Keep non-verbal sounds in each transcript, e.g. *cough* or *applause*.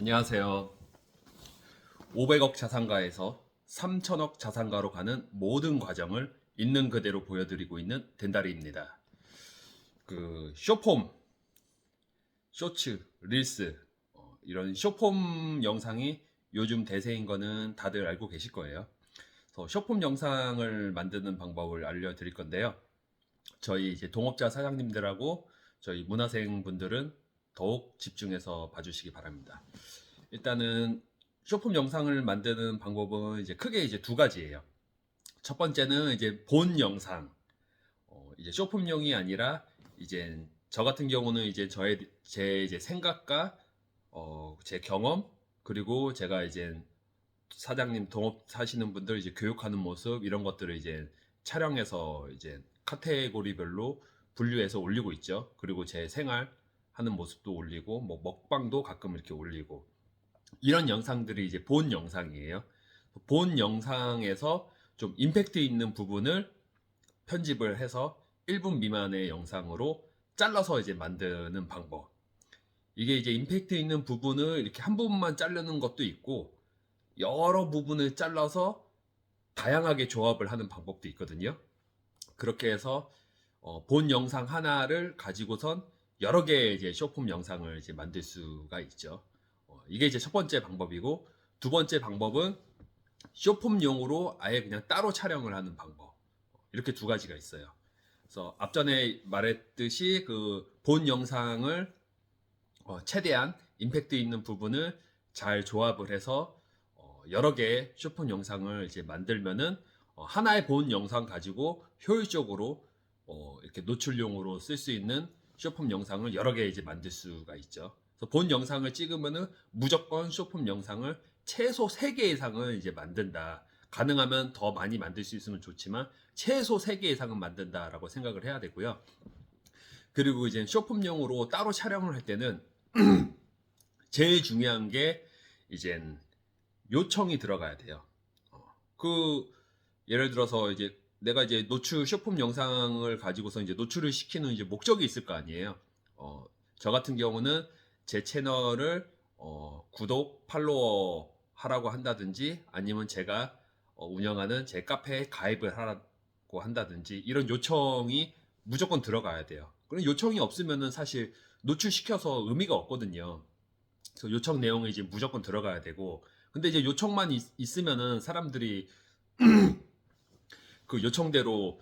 안녕하세요. 500억 자산가에서 3천억 자산가로 가는 모든 과정을 있는 그대로 보여드리고 있는 덴다리입니다. 그 쇼폼, 쇼츠, 릴스 어, 이런 쇼폼 영상이 요즘 대세인 거는 다들 알고 계실 거예요. 그래서 쇼폼 영상을 만드는 방법을 알려드릴 건데요. 저희 이제 동업자 사장님들하고 저희 문화생 분들은 더욱 집중해서 봐주시기 바랍니다. 일단은 쇼폼 영상을 만드는 방법은 이제 크게 이제 두 가지예요. 첫 번째는 이제 본 영상, 어, 이제 쇼폼용이 아니라 이제 저 같은 경우는 이제 저의 제 이제 생각과 어, 제 경험 그리고 제가 이제 사장님 동업 사시는 분들 이제 교육하는 모습 이런 것들을 이제 촬영해서 이제 카테고리별로 분류해서 올리고 있죠. 그리고 제 생활 하는 모습도 올리고 뭐 먹방도 가끔 이렇게 올리고 이런 영상들이 이제 본 영상이에요. 본 영상에서 좀 임팩트 있는 부분을 편집을 해서 1분 미만의 영상으로 잘라서 이제 만드는 방법. 이게 이제 임팩트 있는 부분을 이렇게 한 부분만 자르는 것도 있고 여러 부분을 잘라서 다양하게 조합을 하는 방법도 있거든요. 그렇게 해서 어, 본 영상 하나를 가지고선 여러 개의 이제 쇼폼 영상을 이제 만들 수가 있죠. 어, 이게 이제 첫 번째 방법이고 두 번째 방법은 쇼폼용으로 아예 그냥 따로 촬영을 하는 방법. 이렇게 두 가지가 있어요. 그래서 앞전에 말했듯이 그 본 영상을 어, 최대한 임팩트 있는 부분을 잘 조합을 해서 어, 여러 개의 쇼폼 영상을 이제 만들면은 어, 하나의 본 영상 가지고 효율적으로 어, 이렇게 노출용으로 쓸 수 있는 쇼폼 영상을 여러 개 이제 만들 수가 있죠. 그래서 본 영상을 찍으면은 무조건 쇼폼 영상을 최소 3개 이상은 이제 만든다. 가능하면 더 많이 만들 수 있으면 좋지만 최소 3개 이상은 만든다라고 생각을 해야 되고요. 그리고 이제 쇼폼용으로 따로 촬영을 할 때는 *clears throat* 제일 중요한 게 이젠 요청이 들어가야 돼요. 어, 그 예를 들어서 이제 내가 이제 노출 쇼폼 영상을 가지고서 이제 노출을 시키는 이제 목적이 있을 거 아니에요. 어, 저 같은 경우는 제 채널을 어, 구독, 팔로워 하라고 한다든지 아니면 제가 어, 운영하는 제 카페에 가입을 하라고 한다든지 이런 요청이 무조건 들어가야 돼요. 그런 요청이 없으면은 사실 노출시켜서 의미가 없거든요. 그래서 요청 내용이 이제 무조건 들어가야 되고 근데 이제 요청만 있, 있으면은 사람들이 *clears throat* 그 요청대로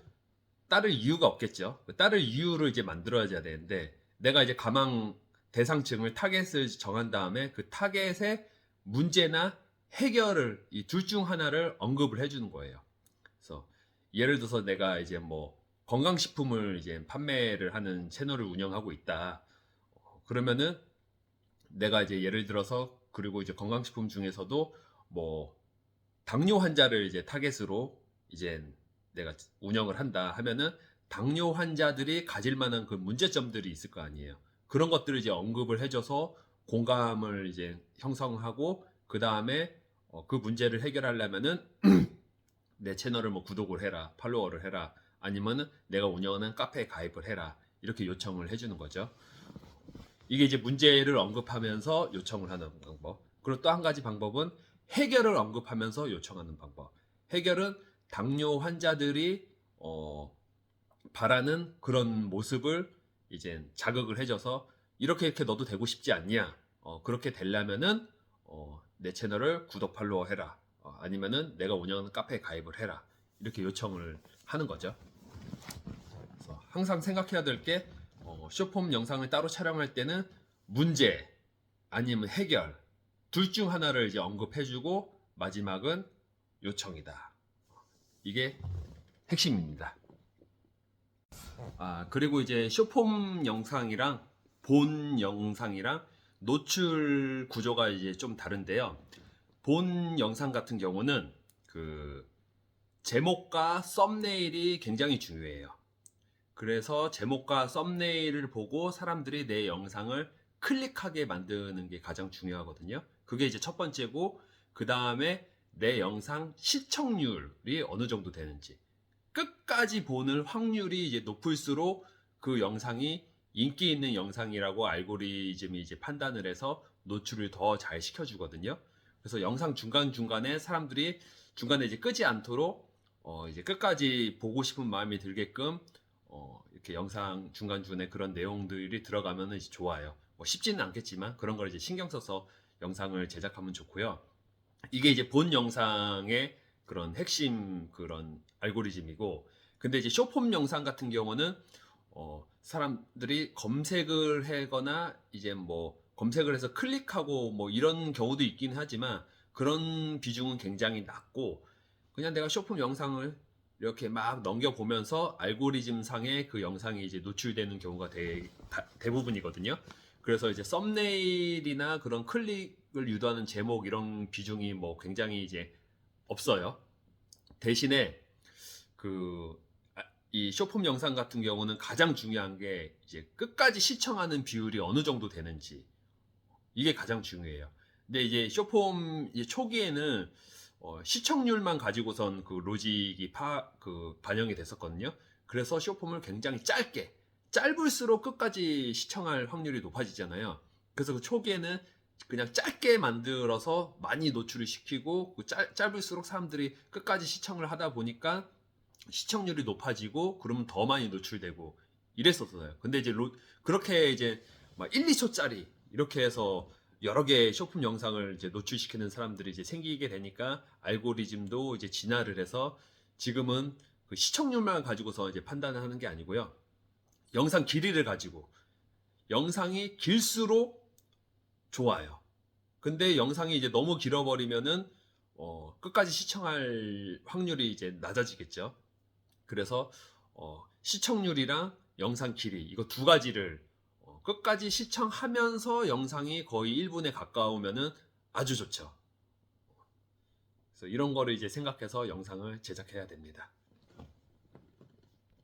따를 이유가 없겠죠. 그 따를 이유를 이제 만들어야 되는데 내가 이제 가망 대상층을 타겟을 정한 다음에 그 타겟의 문제나 해결을 이 둘 중 하나를 언급을 해주는 거예요. 그래서 예를 들어서 내가 이제 뭐 건강식품을 이제 판매를 하는 채널을 운영하고 있다. 어, 그러면은 내가 이제 예를 들어서 그리고 이제 건강식품 중에서도 뭐 당뇨 환자를 이제 타겟으로 이제 내가 운영을 한다 하면은 당뇨 환자들이 가질 만한 그 문제점들이 있을 거 아니에요. 그런 것들을 이제 언급을 해줘서 공감을 이제 형성하고 그 다음에 어, 그 문제를 해결하려면은 *clears throat* 내 채널을 뭐 구독을 해라, 팔로워를 해라, 아니면은 내가 운영하는 카페에 가입을 해라 이렇게 요청을 해주는 거죠. 이게 이제 문제를 언급하면서 요청을 하는 방법. 그리고 또 한 가지 방법은 해결을 언급하면서 요청하는 방법. 해결은 당뇨 환자들이 어, 바라는 그런 모습을 이제 자극을 해줘서 이렇게 이렇게 너도 되고 싶지 않냐? 어, 그렇게 되려면은 어, 내 채널을 구독 팔로워 해라. 어, 아니면은 내가 운영하는 카페에 가입을 해라. 이렇게 요청을 하는 거죠. 그래서 항상 생각해야 될게 어, 쇼폼 영상을 따로 촬영할 때는 문제 아니면 해결 둘 중 하나를 이제 언급해주고 마지막은 요청이다. 이게 핵심입니다. 아 그리고 이제 쇼폼 영상이랑 본 영상이랑 노출 구조가 이제 좀 다른데요. 본 영상 같은 경우는 그 제목과 썸네일이 굉장히 중요해요. 그래서 제목과 썸네일을 보고 사람들이 내 영상을 클릭하게 만드는 게 가장 중요하거든요. 그게 이제 첫 번째고, 그 다음에 내 영상 시청률이 어느 정도 되는지. 끝까지 보는 확률이 이제 높을수록 그 영상이 인기 있는 영상이라고 알고리즘이 이제 판단을 해서 노출을 더 잘 시켜주거든요. 그래서 영상 중간 중간에 사람들이 중간에 이제 끄지 않도록 어 이제 끝까지 보고 싶은 마음이 들게끔 어 이렇게 영상 중간 중간에 그런 내용들이 들어가면은 이제 좋아요. 뭐 쉽지는 않겠지만 그런 걸 이제 신경 써서 영상을 제작하면 좋고요. 이게 이제 본 영상의 그런 핵심 그런 알고리즘이고 근데 이제 쇼폼 영상 같은 경우는 어, 사람들이 검색을 하거나 이제 뭐 검색을 해서 클릭하고 뭐 이런 경우도 있긴 하지만 그런 비중은 굉장히 낮고 그냥 내가 쇼폼 영상을 이렇게 막 넘겨보면서 알고리즘 상에 그 영상이 이제 노출되는 경우가 대, 다- 대부분이거든요. 그래서 이제 썸네일이나 그런 클릭을 유도하는 제목 이런 비중이 뭐 굉장히 이제 없어요. 대신에 그 이 쇼폼 영상 같은 경우는 가장 중요한 게 이제 끝까지 시청하는 비율이 어느 정도 되는지 이게 가장 중요해요. 근데 이제 쇼폼 이제 초기에는 어, 시청률만 가지고선 그 로직이 파, 그 반영이 됐었거든요. 그래서 쇼폼을 굉장히 짧게, 짧을수록 끝까지 시청할 확률이 높아지잖아요. 그래서 그 초기에는 그냥 짧게 만들어서 많이 노출을 시키고 그 짧, 짧을수록 사람들이 끝까지 시청을 하다 보니까 시청률이 높아지고 그러면 더 많이 노출되고 이랬었어요. 근데 이제 로- 그렇게 이제 막 1, 2초짜리 이렇게 해서 여러 개의 쇼품 영상을 이제 노출시키는 사람들이 이제 생기게 되니까 알고리즘도 이제 진화를 해서 지금은 그 시청률만 가지고서 이제 판단을 하는 게 아니고요. 영상 길이를 가지고 영상이 길수록 좋아요. 근데 영상이 이제 너무 길어버리면은 어, 끝까지 시청할 확률이 이제 낮아지겠죠. 그래서 어, 시청률이랑 영상 길이 이거 두 가지를 어, 끝까지 시청하면서 영상이 거의 1분에 가까우면은 아주 좋죠. 그래서 이런 거를 이제 생각해서 영상을 제작해야 됩니다.